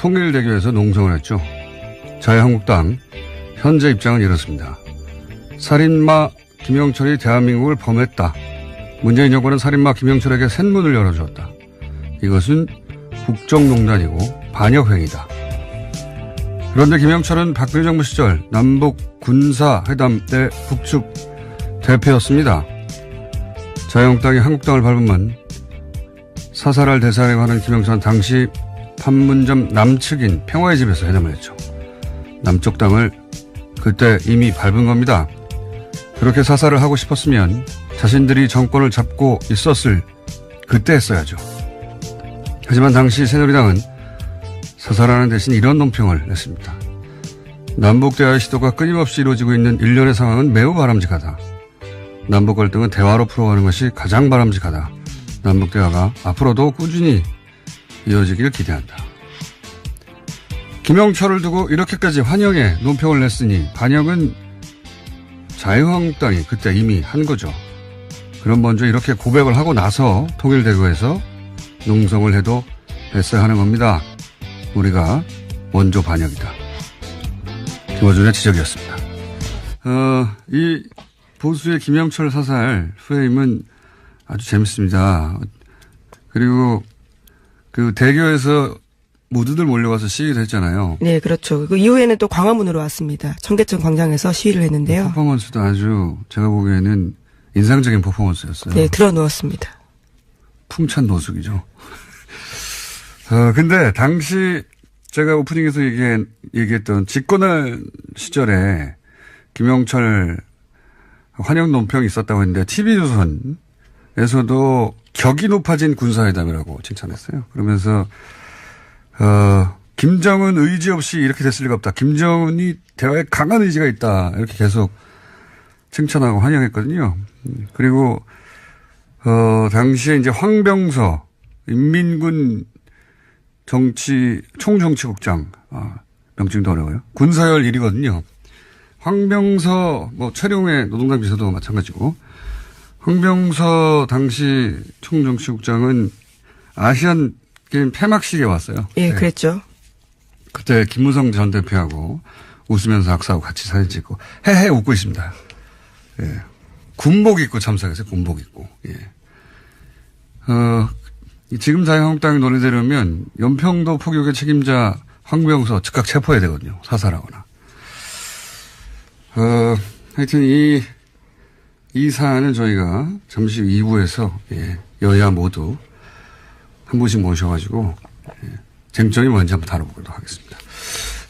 통일대교에서 농성을 했죠. 자유한국당 현재 입장은 이렇습니다. 살인마 김영철이 대한민국을 범했다. 문재인 정부는 살인마 김영철에게 샘문을 열어주었다. 이것은 국정농단이고 반역행위다. 그런데 김영철은 박근혜 정부 시절 남북 군사회담 때 북측 대표였습니다. 자유한국당이 한국당을 밟으면 사살할 대상에 관한 김영철은 당시 판문점 남측인 평화의 집에서 회담을 했죠. 남쪽 당을 그때 이미 밟은 겁니다. 그렇게 사살을 하고 싶었으면 자신들이 정권을 잡고 있었을 그때 했어야죠. 하지만 당시 새누리당은 사살하는 대신 이런 논평을 냈습니다. 남북 대화의 시도가 끊임없이 이루어지고 있는 일련의 상황은 매우 바람직하다. 남북 갈등은 대화로 풀어가는 것이 가장 바람직하다. 남북 대화가 앞으로도 꾸준히 이어지기를 기대한다. 김영철을 두고 이렇게까지 환영의 논평을 냈으니 반영은 자유한국당이 그때 이미 한 거죠. 그럼 먼저 이렇게 고백을 하고 나서 통일대구에서 농성을 해도 됐어야 하는 겁니다. 우리가 원조 반역이다. 김어준의 지적이었습니다. 어, 이 보수의 김영철 사살 프레임은 아주 재밌습니다. 그리고 그 대교에서 모두들 몰려와서 시위를 했잖아요. 네, 그렇죠. 그 이후에는 또 광화문으로 왔습니다. 청계천 광장에서 시위를 했는데요. 퍼포먼스도 아주 제가 보기에는 인상적인 퍼포먼스였어요. 네, 들어 누웠습니다. 풍찬 노숙이죠. 어, 근데 당시 제가 오프닝에서 얘기, 얘기했던 집권할 시절에 김영철 환영 논평이 있었다고 했는데 TV조선 에서도 격이 높아진 군사회담이라고 칭찬했어요. 그러면서 어, 김정은 의지 없이 이렇게 됐을 리가 없다. 김정은이 대화에 강한 의지가 있다. 이렇게 계속 칭찬하고 환영했거든요. 그리고 어, 당시에 이제 황병서 인민군 정치 총정치국장 아, 명칭도 어려워요. 군사열 1위거든요. 황병서 뭐 최룡의 노동당 비서도 마찬가지고 황병서 당시 총정치국장은 아시안 게임 폐막식에 왔어요. 예, 네. 그랬죠. 그때 김무성 전 대표하고 웃으면서 악수하고 같이 사진 찍고 헤헤 웃고 있습니다. 예. 군복 입고 참석했어요. 군복 입고. 예. 어, 지금 자유한국당이 논의되려면 연평도 포격의 책임자 황병서 즉각 체포해야 되거든요. 사살하거나. 어, 하여튼 이, 이 사안은 저희가 잠시 2부에서 예, 여야 모두 한 분씩 모셔가지고 예, 쟁점이 뭔지 한번 다뤄보도록 하겠습니다.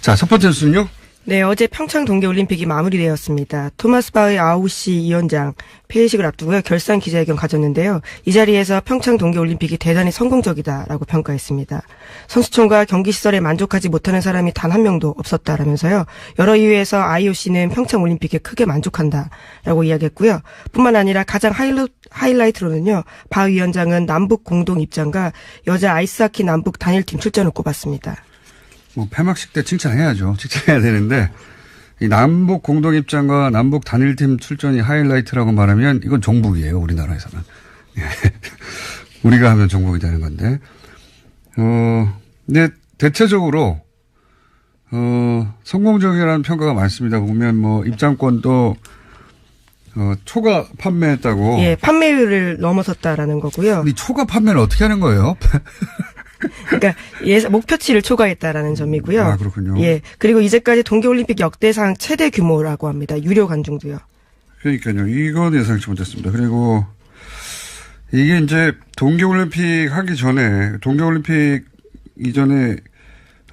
자, 첫 번째 뉴스는요. 네, 어제 평창 동계올림픽이 마무리되었습니다. 토마스 바의 아우시 위원장 폐회식을 앞두고요 결산 기자회견 가졌는데요. 이 자리에서 평창 동계올림픽이 대단히 성공적이다라고 평가했습니다. 선수촌과 경기 시설에 만족하지 못하는 사람이 단 한 명도 없었다라면서요. 여러 이유에서 IOC는 평창 올림픽에 크게 만족한다라고 이야기했고요. 뿐만 아니라 가장 하이로, 하이라이트로는요. 바 위원장은 남북 공동 입장과 여자 아이스하키 남북 단일팀 출전을 꼽았습니다. 뭐 폐막식 때 칭찬해야죠. 칭찬해야 되는데 이 남북 공동 입장과 남북 단일팀 출전이 하이라이트라고 말하면 이건 종북이에요. 우리나라에서는. 예. 우리가 하면 종북이 되는 건데. 어, 근데 대체적으로 어, 성공적이라는 평가가 많습니다. 보면 뭐 입장권도 어, 초과 판매했다고. 예, 판매율을 넘어섰다라는 거고요. 이 초과 판매를 어떻게 하는 거예요? 그러니까 예 목표치를 초과했다라는 점이고요. 아, 그렇군요. 예. 그리고 이제까지 동계올림픽 역대상 최대 규모라고 합니다. 유료 관중도요. 그러니까요. 이건 예상치 못했습니다. 그리고 이게 이제 동계올림픽 하기 전에, 동계올림픽 이전에,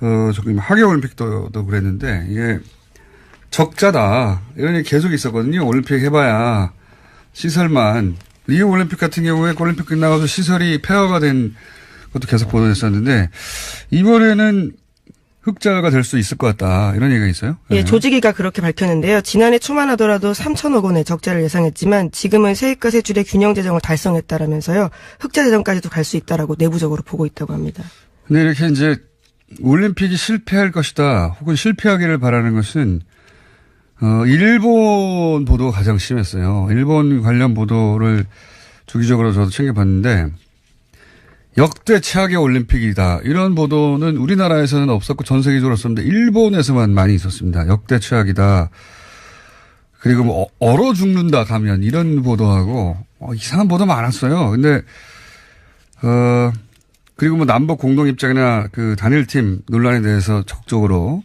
어, 저기, 하계올림픽도 도 그랬는데, 이게 적자다. 이런 얘기 계속 있었거든요. 올림픽 해봐야 시설만. 리우 올림픽 같은 경우에 그 올림픽 끝나가서 시설이 폐허가 된 것도 계속 보도됐었는데, 이번에는 흑자가 될 수 있을 것 같다. 이런 얘기가 있어요. 예, 네. 조직위가 그렇게 밝혔는데요. 지난해 초만 하더라도 3천억 원의 적자를 예상했지만 지금은 세입과 세출의 균형 재정을 달성했다라면서요. 흑자 재정까지도 갈 수 있다라고 내부적으로 보고 있다고 합니다. 근데 이렇게 이제 올림픽이 실패할 것이다 혹은 실패하기를 바라는 것은 어 일본 보도가 가장 심했어요. 일본 관련 보도를 주기적으로 저도 챙겨봤는데 역대 최악의 올림픽이다. 이런 보도는 우리나라에서는 없었고 전 세계적으로 없었는데 일본에서만 많이 있었습니다. 역대 최악이다. 그리고 뭐 어- 얼어 죽는다 가면 이런 보도하고 어, 이상한 보도 많았어요. 근데 어 그리고 뭐 남북 공동 입장이나 그 단일팀 논란에 대해서 적극적으로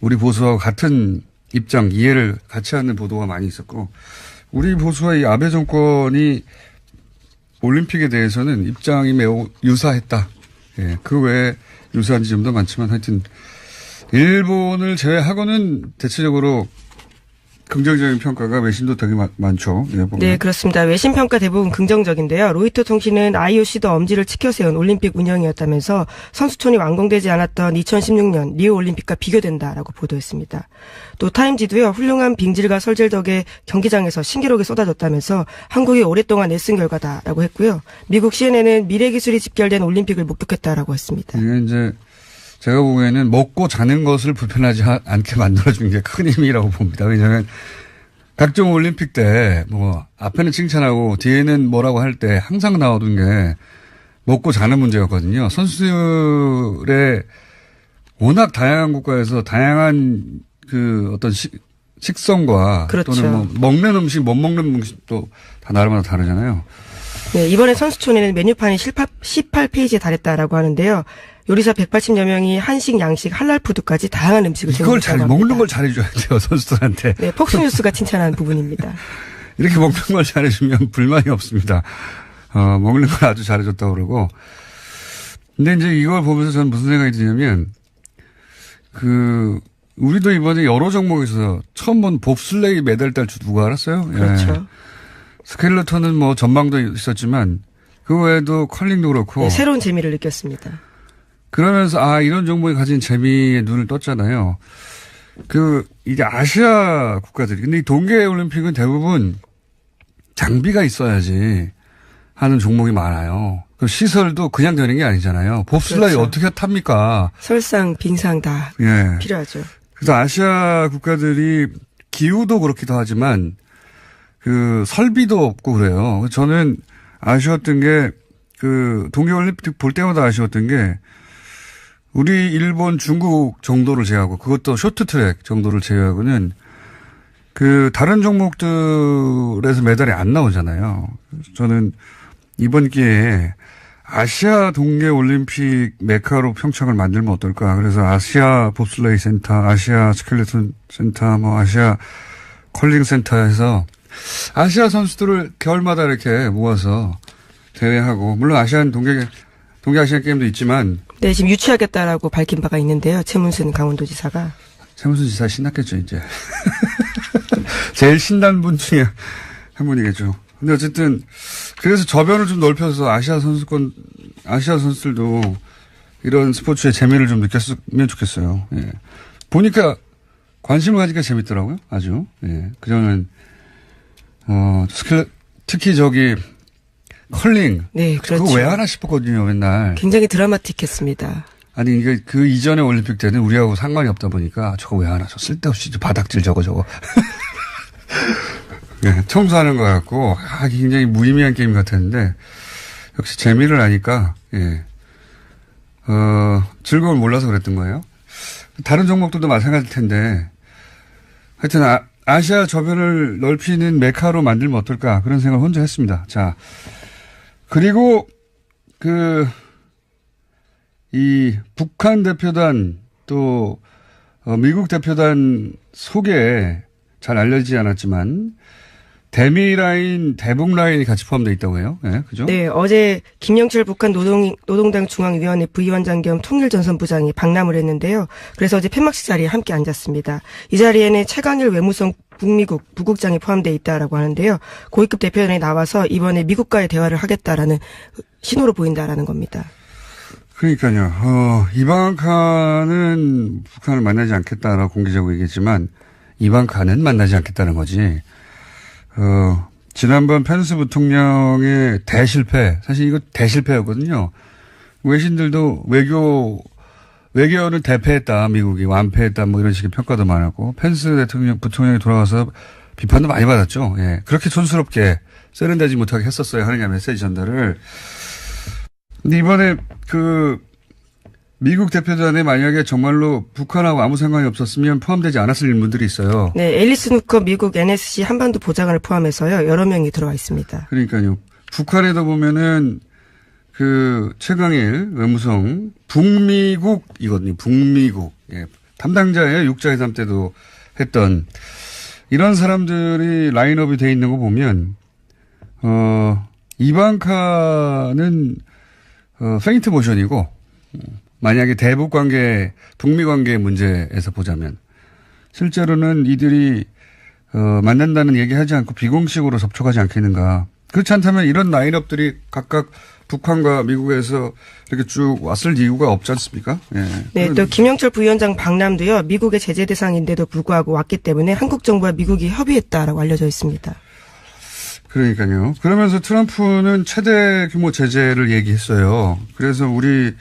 우리 보수와 같은 입장 이해를 같이 하는 보도가 많이 있었고 우리 보수와 이 아베 정권이 올림픽에 대해서는 입장이 매우 유사했다. 예, 그 외에 유사한 지점도 많지만 하여튼 일본을 제외하고는 대체적으로 긍정적인 평가가 외신도 되게 많, 많죠. 예, 보면. 네, 그렇습니다. 외신 평가 대부분 긍정적인데요. 로이터 통신은 IOC도 엄지를 치켜세운 올림픽 운영이었다면서 선수촌이 완공되지 않았던 2016년 리우 올림픽과 비교된다라고 보도했습니다. 또 타임지도요. 훌륭한 빙질과 설질 덕에 경기장에서 신기록이 쏟아졌다면서 한국이 오랫동안 애쓴 결과다라고 했고요. 미국 CNN은 미래 기술이 집결된 올림픽을 목격했다라고 했습니다. 이게 이제 제가 보기에는 먹고 자는 것을 불편하지 하- 않게 만들어준 게 큰 힘이라고 봅니다. 왜냐하면 각종 올림픽 때 뭐 앞에는 칭찬하고 뒤에는 뭐라고 할 때 항상 나오던 게 먹고 자는 문제였거든요. 선수들의 워낙 다양한 국가에서 다양한 그 어떤 식, 식성과 그렇죠. 또는 뭐 먹는 음식, 못 먹는 음식도 다 나라마다 다르잖아요. 네, 이번에 선수촌에는 메뉴판이 18페이지에 달했다라고 하는데요. 요리사 180여 명이 한식, 양식, 할랄푸드까지 다양한 음식을 이걸 잘 제공했다고 먹는 합니다. 걸 잘해줘야 돼요 선수들한테. 네, 폭스뉴스가 칭찬한 부분입니다. 이렇게 먹는 걸 잘해주면 불만이 없습니다. 어, 먹는 걸 아주 잘해줬다고 그러고. 근데 이제 이걸 보면서 저는 무슨 생각이 드냐면, 그, 우리도 이번에 여러 종목에서 처음 본 봅슬레이 메달 딸 줄 누가 알았어요? 예. 그렇죠. 스켈레톤은 뭐 전망도 있었지만, 그 외에도 컬링도 그렇고. 네, 새로운 재미를 느꼈습니다. 그러면서 아 이런 종목이 가진 재미에 눈을 떴잖아요. 그 이게 아시아 국가들이 근데 이 동계 올림픽은 대부분 장비가 있어야지 하는 종목이 많아요. 그 시설도 그냥 되는 게 아니잖아요. 봅슬라이 그렇죠. 어떻게 탑니까? 설상, 빙상 다 예. 필요하죠. 그래서 아시아 국가들이 기후도 그렇기도 하지만 그 설비도 없고 그래요. 저는 아쉬웠던 게 그 동계올림픽 볼 때마다 아쉬웠던 게 우리 일본 중국 정도를 제외하고 그것도 쇼트트랙 정도를 제외하고는 그 다른 종목들에서 메달이 안 나오잖아요. 저는 이번 기회에 아시아 동계 올림픽 메카로 평창을 만들면 어떨까? 그래서 아시아 봅슬레이 센터, 아시아 스켈레톤 센터, 뭐 아시아 컬링 센터에서 아시아 선수들을 겨울마다 이렇게 모아서 대회하고 물론 아시안 동계 동계 아시안 게임도 있지만 네, 지금 유치하겠다라고 밝힌 바가 있는데요. 최문순 강원도지사가. 최문순 지사 신났겠죠 이제 제일 신난 분 중에 한 분이겠죠. 근데 어쨌든 그래서 저변을 좀 넓혀서 아시아 선수권 아시아 선수들도 이런 스포츠의 재미를 좀 느꼈으면 좋겠어요. 예. 보니까 관심을 가지니까 재밌더라고요. 아주. 예. 그전엔 어 스킬 특히 저기 컬링 네, 그렇죠. 그거 왜 하나 싶었거든요 맨날. 굉장히 드라마틱했습니다. 아니 이게 그 이전의 올림픽 때는 우리하고 상관이 없다 보니까 저거 왜 하나 저 쓸데없이 저 바닥질 저거 저거 예, 청소하는 것 같고 아, 굉장히 무의미한 게임 같았는데 역시 재미를 아니까 예. 어, 즐거움을 몰라서 그랬던 거예요. 다른 종목들도 마찬가지일 텐데 하여튼 아, 아시아 저변을 넓히는 메카로 만들면 어떨까 그런 생각을 혼자 했습니다. 자 그리고 그 이 북한 대표단 또 어, 미국 대표단 속에 잘 알려지지 않았지만 대미 라인, 대북 라인이 같이 포함되어 있다고 해요. 예, 그죠? 네, 어제 김영철 북한 노동, 노동당 중앙위원회 부위원장 겸 통일전선부장이 방남을 했는데요. 그래서 어제 폐막식 자리에 함께 앉았습니다. 이 자리에는 최강일 외무성 북미국 부국장이 포함되어 있다라고 하는데요. 고위급 대표단이 나와서 이번에 미국과의 대화를 하겠다라는 신호로 보인다라는 겁니다. 그러니까요. 어, 이방카는 북한을 만나지 않겠다라고 공개적으로 얘기했지만 이방카는 만나지 않겠다는 거지. 어, 지난번 펜스 부통령의 대실패, 사실 이거 대실패였거든요. 외신들도 외교, 외교는 대패했다, 미국이 완패했다, 뭐 이런 식의 평가도 많았고, 펜스 대통령, 부통령이 돌아와서 비판도 많이 받았죠. 예. 그렇게 촌스럽게 세련되지 못하게 했었어야 하느냐 메시지 전달을. 근데 이번에 그 미국 대표단에 만약에 정말로 북한하고 아무 상관이 없었으면 포함되지 않았을 인물들이 있어요. 네, 앨리스 누커 미국 NSC 한반도 보좌관을 포함해서요 여러 명이 들어와 있습니다. 그러니까요. 북한에도 보면은 그 최강일 외무성 북미국이거든요. 북미국 예. 담당자의 육자회담 때도 했던 이런 사람들이 라인업이 돼 있는 거 보면 어 이방카는 어 페인트 모션이고 만약에 대북 관계 북미 관계 문제에서 보자면 실제로는 이들이 어, 만난다는 얘기하지 않고 비공식으로 접촉하지 않겠는가. 그렇지 않다면 이런 라인업들이 각각 북한과 미국에서 이렇게 쭉 왔을 이유가 없지 않습니까? 예. 네, 또 김영철 부위원장 방남도요 미국의 제재 대상인데도 불구하고 왔기 때문에 한국 정부와 미국이 협의했다라고 알려져 있습니다. 그러니까요. 그러면서 트럼프는 최대 규모 제재를 얘기했어요. 그래서 우리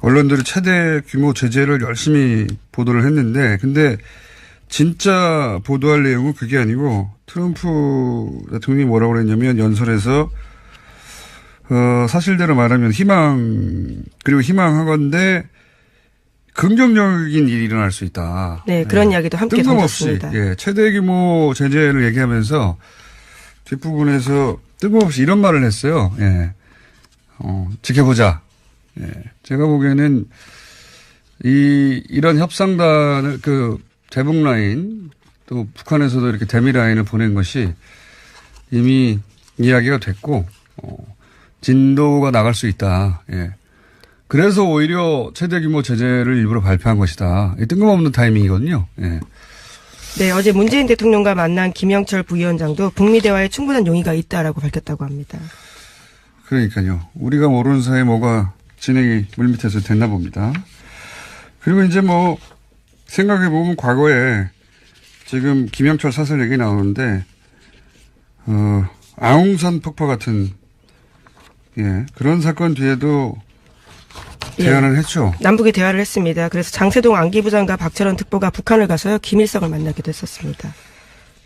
언론들이 최대 규모 제재를 열심히 보도를 했는데, 근데 진짜 보도할 내용은 그게 아니고 트럼프 대통령이 뭐라고 그랬냐면 연설에서 어, 사실대로 말하면 희망 그리고 희망하건대 긍정적인 일이 일어날 수 있다. 네, 그런 이야기도 함께 뜬금없이. 예, 최대 규모 제재를 얘기하면서 뒷부분에서 뜬금없이 이런 말을 했어요. 예. 어, 지켜보자. 예. 제가 보기에는 이 이런 협상단을 그 대북 라인 또 북한에서도 이렇게 대미 라인을 보낸 것이 이미 이야기가 됐고 어, 진도가 나갈 수 있다. 예. 그래서 오히려 최대 규모 제재를 일부러 발표한 것이다. 이 뜬금없는 타이밍이거든요. 예. 네, 어제 문재인 대통령과 만난 김영철 부위원장도 북미 대화에 충분한 용의가 있다라고 밝혔다고 합니다. 그러니까요. 우리가 모르는 사이에 뭐가 진행이 물밑에서 됐나 봅니다. 그리고 이제 뭐 생각해 보면 과거에 지금 김영철 사설 얘기 나오는데 어 아웅산 폭파 같은 예 그런 사건 뒤에도 예. 대안을 했죠. 남북이 대화를 했습니다. 그래서 장세동 안기부장과 박철원 특보가 북한을 가서요 김일성을 만나기도 했었습니다.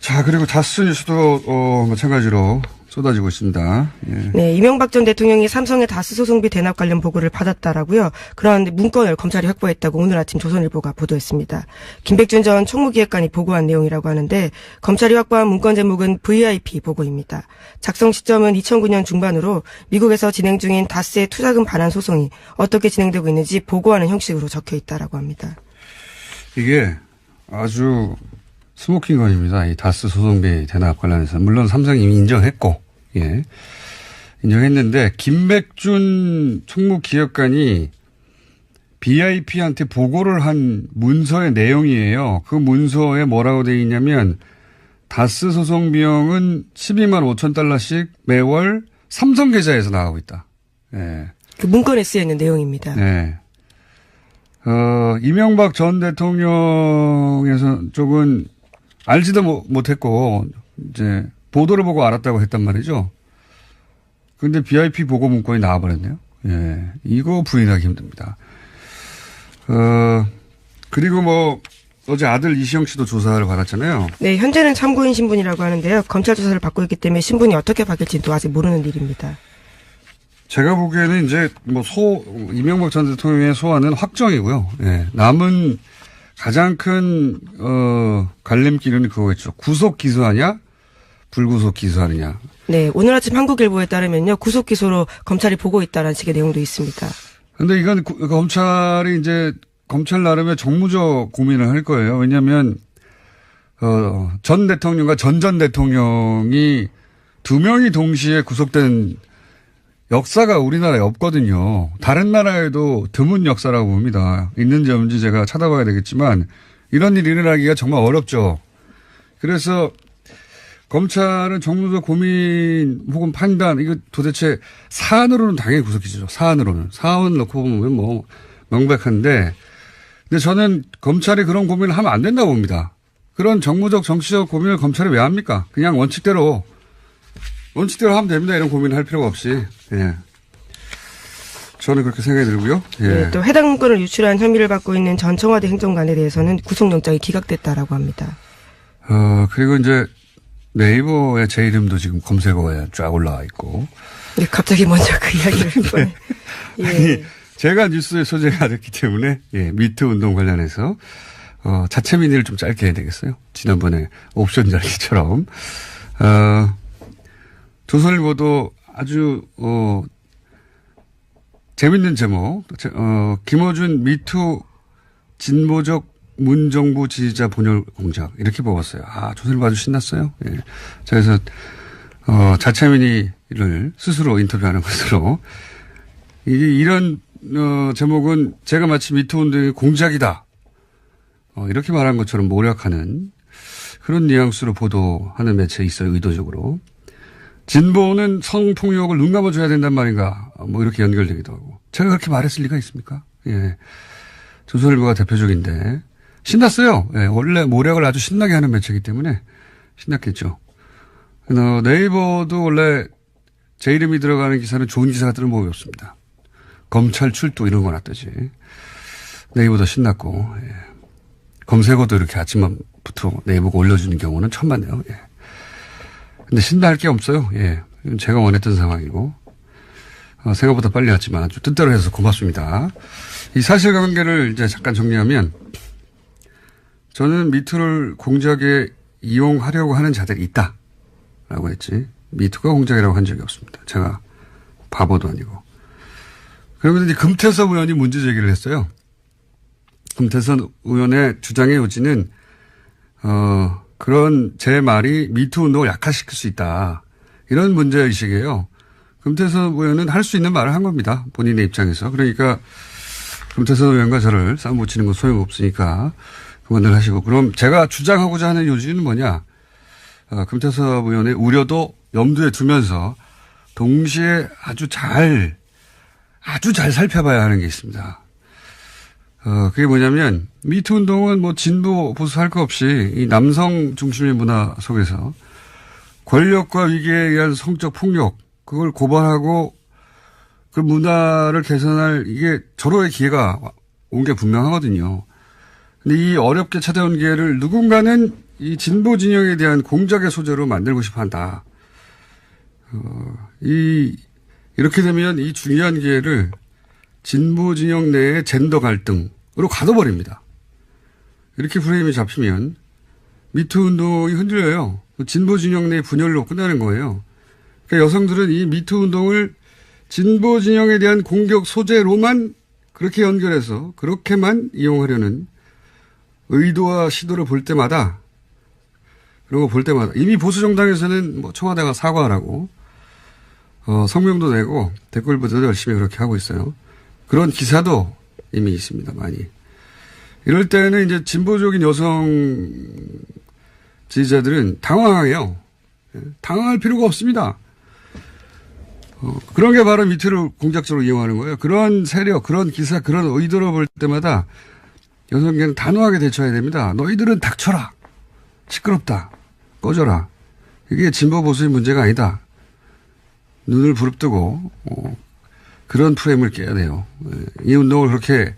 자 그리고 다스 뉴스도 어 마찬가지로 쏟아지고 있습니다. 예. 네, 이명박 전 대통령이 삼성의 다스 소송비 대납 관련 보고를 받았다라고요. 그런 문건을 검찰이 확보했다고 오늘 아침 조선일보가 보도했습니다. 김백준 전 총무기획관이 보고한 내용이라고 하는데 검찰이 확보한 문건 제목은 VIP 보고입니다. 작성 시점은 2009년 중반으로 미국에서 진행 중인 다스의 투자금 반환 소송이 어떻게 진행되고 있는지 보고하는 형식으로 적혀 있다라고 합니다. 이게 아주 스모킹 건입니다. 이 다스 소송비 대납 관련해서. 물론 삼성이 이미 인정했고, 예. 인정했는데, 김백준 총무기획관이 BIP한테 보고를 한 문서의 내용이에요. 그 문서에 뭐라고 되어 있냐면, 다스 소송 비용은 12만 5천 달러씩 매월 삼성 계좌에서 나가고 있다. 예. 그 문건에 쓰여 있는 내용입니다. 네. 어, 이명박 전 대통령에서 쪽은 알지도 못- 못했고, 이제, 보도를 보고 알았다고 했단 말이죠. 근데 BIP 보고 문건이 나와버렸네요. 예. 이거 부인하기 힘듭니다. 어, 그리고 뭐, 어제 아들 이시영 씨도 조사를 받았잖아요. 네, 현재는 참고인 신분이라고 하는데요. 검찰 조사를 받고 있기 때문에 신분이 어떻게 바뀔지도 아직 모르는 일입니다. 제가 보기에는 이제 뭐 소, 이명박 전 대통령의 소환은 확정이고요. 예. 남은 가장 큰, 어, 갈림길은 그거겠죠. 구속 기소하냐? 불구속 기소하느냐. 네, 오늘 아침 한국일보에 따르면요. 구속 기소로 검찰이 보고 있다는 식의 내용도 있습니다. 근데 이건 구- 검찰이 이제 검찰 나름의 정무적 고민을 할 거예요. 왜냐하면 어, 전 대통령과 전전 대통령이 두 명이 동시에 구속된 역사가 우리나라에 없거든요. 다른 나라에도 드문 역사라고 봅니다. 있는지 없는지 제가 찾아봐야 되겠지만 이런 일이 일어나기가 정말 어렵죠. 그래서 검찰은 정무적 고민 혹은 판단 이거 도대체 사안으로는 당연히 구속기죠. 사안으로는 사안 놓고 보면 뭐 명백한데 근데 저는 검찰이 그런 고민을 하면 안 된다고 봅니다. 그런 정무적 정치적 고민을 검찰이 왜 합니까? 그냥 원칙대로 원칙대로 하면 됩니다. 이런 고민을 할 필요가 없이 예. 저는 그렇게 생각이 들고요. 예. 네, 또 해당 문건을 유출한 혐의를 받고 있는 전 청와대 행정관에 대해서는 구속영장이 기각됐다라고 합니다. 어, 그리고 이제 네이버에 제 이름도 지금 검색어에 쫙 올라와 있고. 네, 갑자기 먼저 그 이야기를 꺼내. 예. 제가 뉴스에 소재가 됐기 때문에, 예, 미투 운동 관련해서, 어, 자체 민의를 좀 짧게 해야 되겠어요. 지난번에 옵션 이야기처럼. 어, 조선일보도 아주, 어, 재밌는 제목, 제- 어, 김어준 미투 진보적 문정부 지지자 분열 공작 이렇게 뽑았어요. 아 조선일보 아주 신났어요. 예. 자, 그래서 어, 자체민의를 스스로 인터뷰하는 것으로 이게 이런 어, 제목은 제가 마치 미투 운동의 공작이다. 어, 이렇게 말한 것처럼 모략하는 그런 뉘앙스로 보도하는 매체 있어요. 의도적으로. 진보는 성폭력을 눈 감아줘야 된단 말인가. 뭐 이렇게 연결되기도 하고. 제가 그렇게 말했을 리가 있습니까? 예. 조선일보가 대표적인데 신났어요. 예, 원래 모략을 아주 신나게 하는 매체이기 때문에 신났겠죠. 어, 네이버도 원래 제 이름이 들어가는 기사는 좋은 기사가 뜨는 법이 없습니다. 검찰 출두 이런 거나 뜨지. 네이버 도 신났고 예. 검색어도 이렇게 아침부터 네이버가 올려주는 경우는 봤네요. 예. 근데 신나할 게 없어요. 예. 제가 원했던 상황이고 어, 생각보다 빨리 왔지만 아주 뜻대로 해서 고맙습니다. 이 사실관계를 이제 잠깐 정리하면 저는 미투를 공작에 이용하려고 하는 자들이 있다 라고 했지 미투가 공작이라고 한 적이 없습니다. 제가 바보도 아니고. 그러면 이제 금태섭 의원이 문제 제기를 했어요. 금태섭 의원의 주장의 요지는 어 그런 제 말이 미투 운동을 약화시킬 수 있다 이런 문제 의식이에요. 금태섭 의원은 할 수 있는 말을 한 겁니다. 본인의 입장에서 그러니까 금태섭 의원과 저를 싸움 붙이는 건 소용없으니까 그만들 하시고 그럼 제가 주장하고자 하는 요지는 뭐냐 어, 금태섭 의원의 우려도 염두에 두면서 동시에 아주 잘 아주 잘 살펴봐야 하는 게 있습니다. 어, 그게 뭐냐면, 미투 운동은 뭐 진보 보수 할 거 없이 이 남성 중심의 문화 속에서 권력과 위기에 의한 성적 폭력, 그걸 고발하고 그 문화를 개선할 이게 절호의 기회가 온 게 분명하거든요. 근데 이 어렵게 찾아온 기회를 누군가는 이 진보 진영에 대한 공작의 소재로 만들고 싶어 한다. 어, 이, 이렇게 되면 이 중요한 기회를 진보 진영 내의 젠더 갈등으로 가둬버립니다. 이렇게 프레임이 잡히면 미투 운동이 흔들려요. 진보 진영 내 분열로 끝나는 거예요. 그러니까 여성들은 이 미투 운동을 진보 진영에 대한 공격 소재로만 그렇게 연결해서 그렇게만 이용하려는 의도와 시도를 볼 때마다 거볼 때마다 이미 보수 정당에서는 뭐 청와대가 사과하라고 어, 성명도 내고 댓글부터도 열심히 그렇게 하고 있어요. 그런 기사도 이미 있습니다. 많이. 이럴 때는 이제 진보적인 여성 지지자들은 당황해요. 예, 당황할 필요가 없습니다. 어, 그런 게 바로 미투를 공작적으로 이용하는 거예요. 그런 세력, 그런 기사, 그런 의도를 볼 때마다 여성계는 단호하게 대처해야 됩니다. 너희들은 닥쳐라. 시끄럽다. 꺼져라. 이게 진보 보수의 문제가 아니다. 눈을 부릅뜨고 어, 그런 프레임을 깨야 돼요. 예, 이 운동을 그렇게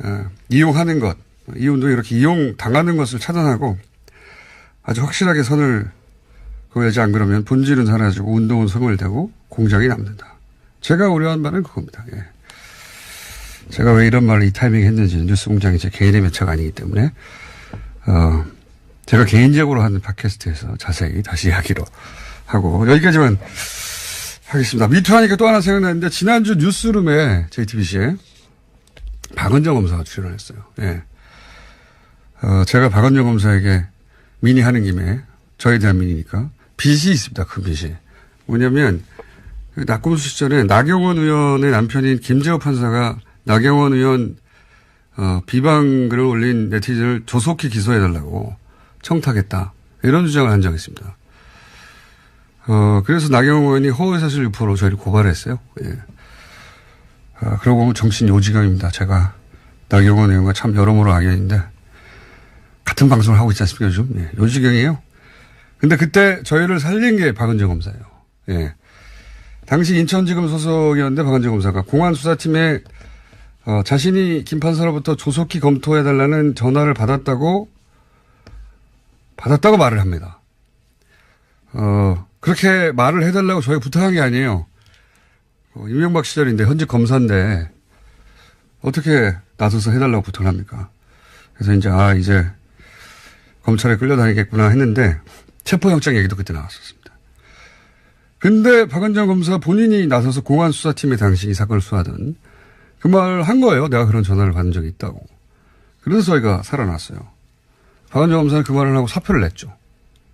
어, 이용하는 것, 이 운동이 이렇게 이용 당하는 것을 차단하고 아주 확실하게 선을 그어야지 안 그러면 본질은 사라지고 운동은 소멸되고 공작이 남는다. 제가 우려한 바는 그겁니다. 예. 제가 왜 이런 말을 이 타이밍에 했는지는 뉴스 공장이 제 개인의 매체가 아니기 때문에 어, 제가 개인적으로 하는 팟캐스트에서 자세히 다시 이야기로 하고 여기까지만 하겠습니다. 미투 하니까 또 하나 생각나는데 지난주 뉴스룸에 JTBC에 박은정 검사가 출연했어요. 예. 어, 제가 박은정 검사에게 민의하는 김에 저에 대한 민의니까 빚이 있습니다. 큰 빚이. 뭐냐면 그 낙검수 시절에 나경원 의원의 남편인 김재호 판사가 나경원 의원 어, 비방 글을 올린 네티즌을 조속히 기소해달라고 청탁했다. 이런 주장을 한 적이 있습니다. 어, 그래서 나경원 의원이 허위사실 유포로 저희를 고발했어요. 예. 아, 그러고 보면 정신 요지경입니다. 제가 나경원 의원과 참 여러모로 악연인데 같은 방송을 하고 있지 않습니까 요즘? 예. 요지경이에요. 근데 그때 저희를 살린 게 박은정 검사예요. 예. 당시 인천지검 소속이었는데 박은정 검사가 공안수사팀에 어, 자신이 김 판사로부터 조속히 검토해달라는 전화를 받았다고 받았다고 말을 합니다. 어, 그렇게 말을 해달라고 저희 부탁한 게 아니에요. 어, 이명박 시절인데 현직 검사인데 어떻게 나서서 해달라고 부탁을 합니까? 그래서 이제 아 이제 검찰에 끌려다니겠구나 했는데 체포영장 얘기도 그때 나왔었습니다. 근데 박은정 검사 본인이 나서서 공안 수사팀에 당시 이 사건을 수사하던 그말한 거예요. 내가 그런 전화를 받은 적이 있다고. 그래서 저희가 살아났어요. 박은정 검사는 그 말을 하고 사표를 냈죠.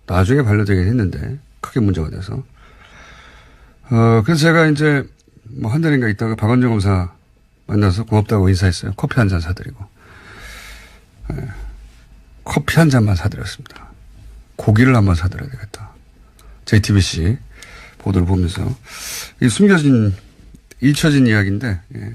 나중에 반려되긴 했는데 크게 문제가 돼서. 어, 그래서 제가 이제 뭐 한 달인가 있다가 박은정 검사 만나서 고맙다고 인사했어요. 커피 한 잔 사드리고. 예. 커피 한 잔만 사드렸습니다. 고기를 한번 사드려야 되겠다. JTBC 보도를 보면서 이 숨겨진 잊혀진 이야기인데 예.